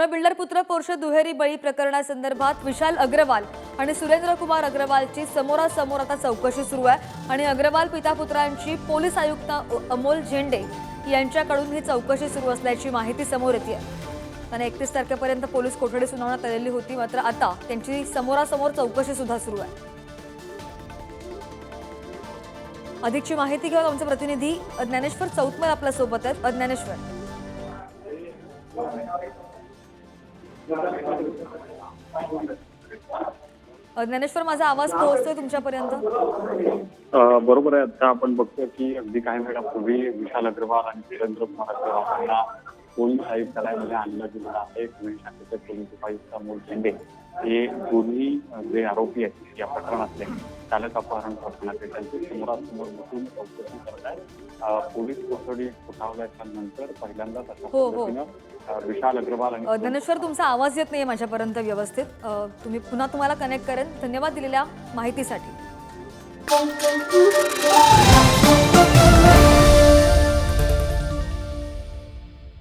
Pune builder पुत्र पोर्ष दुहेरी बळी प्रकरणासंदर्भात विशाल अग्रवाल आणि सुरेंद्र कुमार अग्रवालची समोरासमोर आता चौकशी सुरू आहे. आणि अग्रवाल पिता पुत्रांची पोलीस आयुक्त अमोल झेंडे यांच्याकडून ही चौकशी सुरू असल्याची माहिती समोर येते. त्यांना एकतीस तारखेपर्यंत पोलीस कोठडी सुनावण्यात आलेली होती मात्र आता त्यांची समोरासमोर चौकशी सुद्धा सुरू आहे. अधिकची माहिती घेऊन आमचे प्रतिनिधी ज्ञानेश्वर चौतमल आपल्यासोबत आहेत. ज्ञानेश्वर. ज्ञानेश्वर माझा आवाज पोहोचतोय तुमच्यापर्यंत? बरोबर आहे. आता आपण बघतोय की अगदी काही वेळापूर्वी विशाल अग्रवाल आणि वीरेंद्र कुमार अग्रवाल यांना पोलीस आयुक्तालयामध्ये आणलं गेलेलं आहे पुणे शाखेचे पोलीस उपायुक्त अमोल झेंडे हे दोन्ही जे आरोपी आहेत या प्रकरणातले चालक अपहरण प्रकरणातले त्यांचे समोरासमोर बसून चौकशी करत आहेत पोलीस कोठडी उठावल्याच्या नंतर पहिल्यांदाच अशा हो, हो. पद्धतीनं विशाल अग्रवाल आणि अ, ज्ञानेश्वर तुमचा आवाज येत नाहीये माझ्यापर्यंत व्यवस्थित. तुम्ही पुन्हा तुम्हाला कनेक्ट करेन. धन्यवाद दिलेल्या माहितीसाठी.